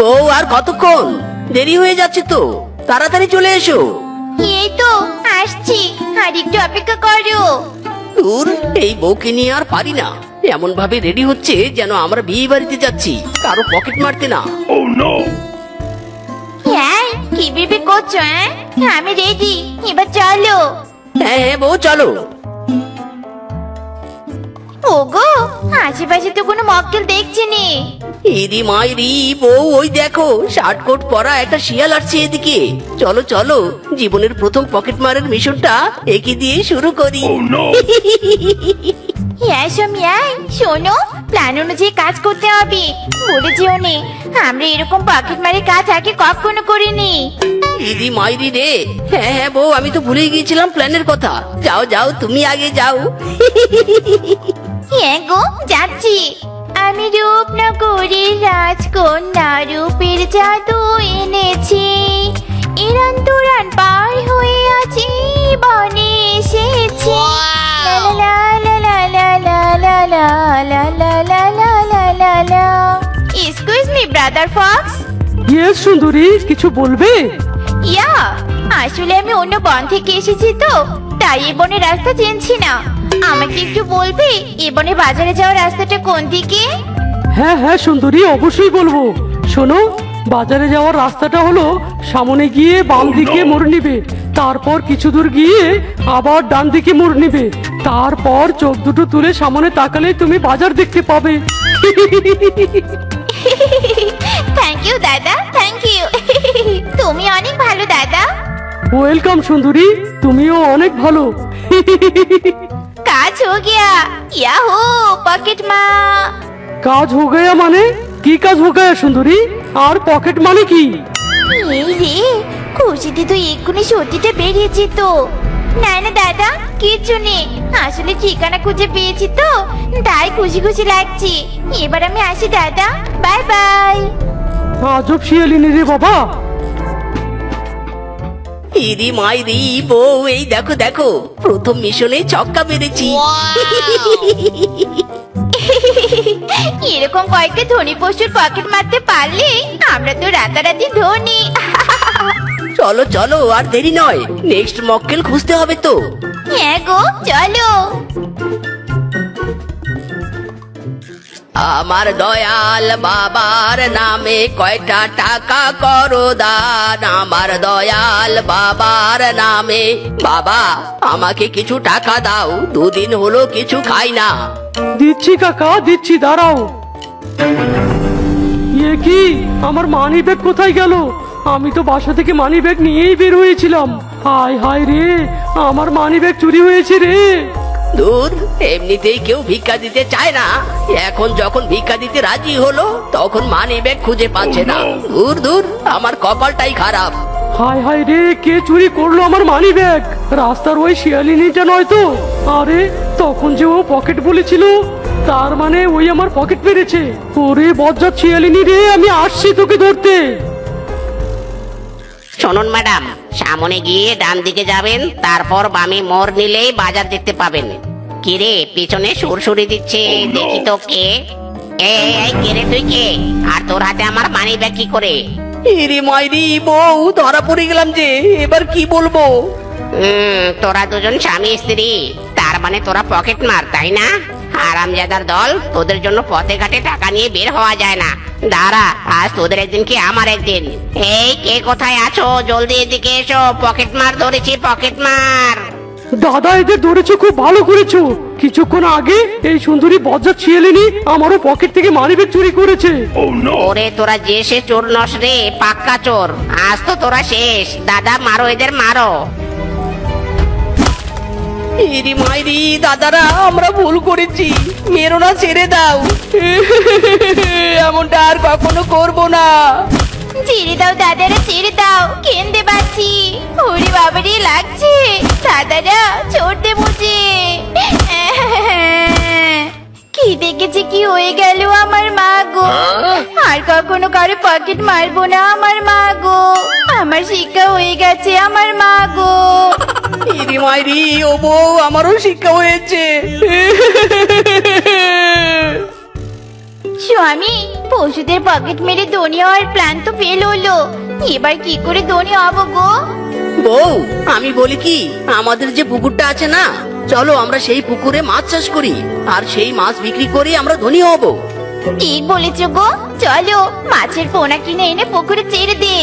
বউ আর কতক্ষণ? দেরি হয়ে যাচ্ছে তো। তাড়াতাড়ি চলে এসো। এই তো আসছি। আর একটু অপেক্ষা করো। দূর এই বউকে নিয়ে আর পারি না। এমন ভাবে রেডি হচ্ছে যেন আমরা বিয়ে বাড়িতে যাচ্ছি। কারও পকেট মারতে না। হ্যাঁ কি ভেবে করছ হ্যাঁ? আমি রেডি এবার চলো। হ্যাঁ হ্যাঁ বউ চলো। ওগো আশেপাশে তো কোনো মক্কেল দেখছি নি এরি মাইরি বউ ওই দেখো শার্ট কোট পরা একটা শিয়াল আসছে এদিকে। চলো চলো জীবনের প্রথম পকেট মারের মিশনটা একে দিয়ে শুরু করি। হ্যাঁ সোমিয়া শোনো প্ল্যান অনুযায়ী কাজ করতে হবে। বলে যেও নে আমরা এরকম পকেট মারি কাজ আগে কখনো করিনি। ইরি মাইরি রে। হ্যাঁ হ্যাঁ বউ আমি তো ভুলে গিয়েছিলাম প্ল্যানের কথা। যাও যাও তুমি আগে যাও। হ্যাঁ গো যাচ্ছি। আমি রূপ রূপনগরীর রাজকন্যা রূপের জাদু এনেছি। ইরান তুরান পার ফক্স ইয়েস সুন্দরী কিছু বলবে? ইয়া আসলে আমি অন্য বন থেকে এসেছি তো তাই বনের রাস্তা চিনছি না। আমাকে একটু বলবে বনে বাজারে যাওয়ার রাস্তাটা কোন দিকে? হ্যাঁ হ্যাঁ সুন্দরী অবশ্যই বলব। শোনো বাজারে যাওয়ার রাস্তাটা হলো সামনে গিয়ে বাম দিকে মোড় নিবে তারপর কিছু দূর গিয়ে আবার ডান দিকে মোড় নিবে তারপর চোখ দুটো তুলে সামনে তাকালে তুমি বাজার দেখতে পাবে। ইউ দাদা। থ্যাংক ইউ তুমি অনেক ভালো দাদা। ওয়েলকাম সুন্দরী। তুমিও অনেক ভালো। কাজ হো গিয়া। ইয়াহু পকেট মা। কাজ হো গয়া মানে? কি কাজ হো গয়া সুন্দরী? আর পকেট মানে কি? এই রে খুশিতে তো এক্ষুনি সত্যিটা বেরিয়েছি তো। না না দাদা কিচ্ছু নেই। আসলে ঠিকানা খুঁজে পেয়েছি তো। তাই খুশি খুশি লাগছে। এবার আমি আসি দাদা। Bye bye. আজব শিয়ালিনী রে বাবা। ইরি মাইরি বউ এই দেখো দেখো প্রথম মিশনে ছক্কা মেরেছি। এরকম কয়েকটা ধনী পশুর পকেট মারতে পারলে আমরা তো রাতারাতি ধনী। চলো চলো আর দেরি নয় নেক্সট মক্কেল খুঁজতে হবে তো। হ্যাঁ গো চলো। আমার দয়াল বাবার নামে কয়টা টাকা করো দান আমার দয়াল বাবার নামে। বাবা, আমাকে কিছু টাকা দাও, দুদিন হলো কিছু খাই না। দিচ্ছি কাকা, দিচ্ছি, দাঁড়াও। ইয়ে কি? আমার মানি ব্যাগ কোথায় গেল? আমি তো বাসা থেকে মানি ব্যাগ নিয়েই বের হয়েছিলাম। হায় হায় রে, আমার মানি ব্যাগ চুরি হয়েছে রে। দূর এমনিতেই কেউ ভিক্ষা দিতে চায় না। এখন যখন ভিক্ষা দিতে রাজি হলো তখন মানি ব্যাগ খুঁজে পাচ্ছে না। দূর দূর আমার কপালটাই খারাপ। হায় হায় রে কে চুরি করল আমার মানি ব্যাগ রাস্তার ওই শিয়ালিনীটা নয় তো? আরে তখন যে ও পকেট বলেছিল তার মানে ওই আমার পকেট মেরেছে। ওরে বজ্জাত শিয়ালিনী রে আমি আসছি তোকে ধরতে। শুনুন ম্যাডাম সামনে গিয়ে ডান দিকে যাবেন তারপর বামে মোড় নিলেই বাজার দেখতে পাবেন। কিরে পিছনে সুরসুরি দিচ্ছে দেখি তো কে। এই কিরে তুই কে? আর তোর হাতে আমার মানি ব্যাগ কি করে? ইরি মাইরি বউ ধরা পড়ে গেলাম যে এবার কি বলব? হুম তোরা দুজন স্বামী স্ত্রী তার মানে তোরা পকেট মার তাই না? আরামজাদার দল তোদের জন্য পথে ঘাটে টাকা নিয়ে বের হওয়া যায় না। দাঁড়া আজ তোদের একদিন কি আমার একদিন? এই কে কোথায় আছো? জলদি এদিকে এসো পকেট মার ধরেছি পকেট মার। দাদা এদের ধরেছো খুব ভালো করেছ। কিছুক্ষণ আগে এই সুন্দরী বজ্জাত শিয়ালিনী আমারও পকেট থেকে মানিব্যাগ চুরি করেছে। ওরে তোরা যে সে চোর নস রে পাক্কা চোর। আজ তো তোরা শেষ। দাদা মারো এদের মারো। ইরি মাইরি, দাদারা, আমরা ভুল করেছি। মেরো না, ছেড়ে দাও। এমনটা আর কখনো করব না। ছেড়ে দাও, দাদারা, ছেড়ে দাও। কেনতে পাচ্ছি ওরে বাবারে, লাগছে। দাদারা ছড়তে বুঝে কি দেখেছি, কি হয়ে গেল আমার মা গো। আর কখনো কারও পকেট মারবো না আমার মা গো। আমার শিক্ষা হয়ে গেছে আমার মা মাইরি ও বউ আমারও শিক্ষা হয়েছে। স্বামী পশুদের পকেট মেরে ধনী হওয়ার প্ল্যান তো ফেল হলো। এবার কি করে ধনী হব গো? বউ আমি বলি কি আমাদের যে পুকুরটা আছে না চলো আমরা সেই পুকুরে মাছ চাষ করি আর সেই মাছ বিক্রি করে আমরা ধনী হব। ঠিক বলেছ গো। চলো মাছের পোনা কিনে এনে পুকুরে ছেড়ে দে